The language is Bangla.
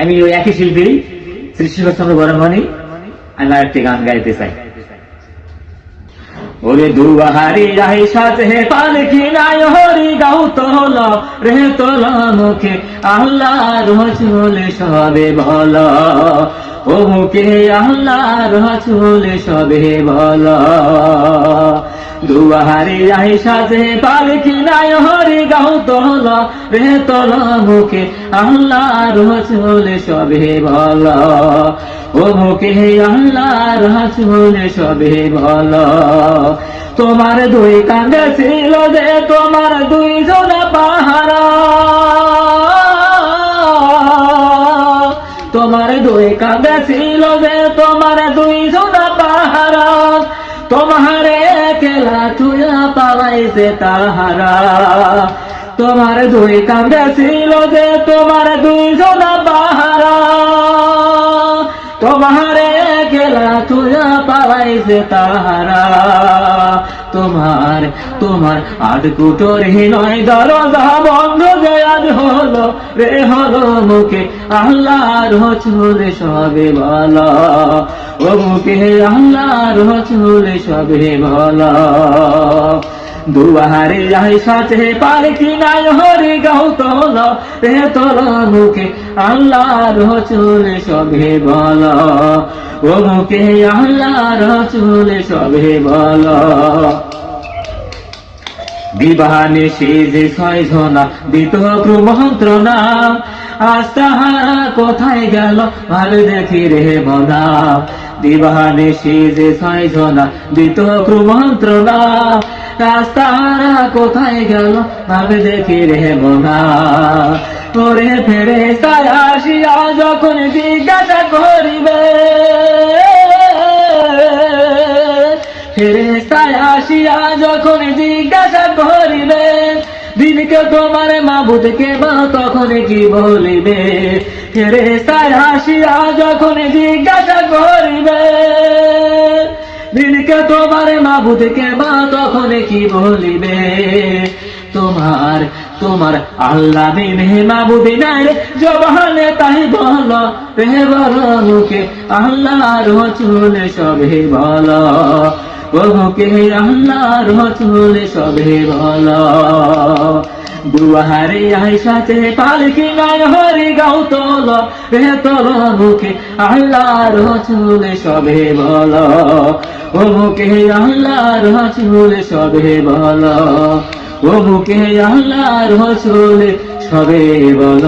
আমি ওই একই শিল্পী শ্রী শিবচন্দ্র বরমণি আমি আরেকটি গান গাইতে চাই। ওরে দুয়াহারি রাহি সাথে পালকি নাই হরি গাও তোল রে তোল মুখে আল্লাহ রসুল সবে বল। ও মুখে আল্লাহ রসুল সবে বল। দুয়াহারি রাহি সাথে পালকি নাই, হরি গাও তোল রে তোল মুখে আল্লাহ রসুল সবে বল। ও মুখে আল্লাহ রসুল সবে বল। তোমার দুই কান্দে ছিল যে তোমার দুই জোড়া পাহারা। তোমার দুই কান্দে ছিল যে তোমার দুই জোড়া পাহারা। কেলা চুয়া পালাইছে তাহারা তোমার দুই কামড়া ছিল যে তোমার দুই জোড়া পাহারা। তোমারে গেলা চুয়া পালাইছে তাহারা তোমার তোমার আট কুটোর নয় দরজা বন্ধ জয়াদ হলো রে, হলো মুখে আল্লাহর চুলে সবে বল। ও মুখে আল্লাহর চুলে সবে বল। দুয়ারে যাই সাথে পারে কি নাই, হরি গাও তোল রে তোল মুখে আল্লাহর চুলে সবে বল। ও মুখে আল্লাহর চুলে সবে বল। বিবাহানে সে যে ছয় দিত মন্ত্রণা আজ কোথায় গেল, ভালো দেখি রে মনা। বিবাহানে সে যে ছয় জনা, দিত মন্ত্রণা তাহারা কোথায় গেল? ভালো দেখি রে মনা। ওরে ফেরে আসিয়া যখন জিজ্ঞাসা করিবে ফেরেস্তায় আসিয়া যখন জিজ্ঞাসা করিবে, দিনকে তোমার মাবুদকে মা তখন কি বলিবে? ফেরেস্তায় আসিয়া যখন জিজ্ঞাসা করিবে দিনকে তোমার মাবুদকে মা তখন কি বলিবে? তোমার তোমার আল্লাহ বিনে মাবুদি নাই জবানে তাই বল রে বল মুখে আল্লাহর চুলে সবে বল। ও আল্লাহ আল্লাহর চুলে সবে বল। দুয়ারে আই সাথে পালকি নাই হরি গাও তল রে তোল মুখে আল্লাহ রচুল সবে বল। ও মুখে আল্লাহ রচুল সবে বল, ও মুখে আল্লাহ রচুল সবে বল।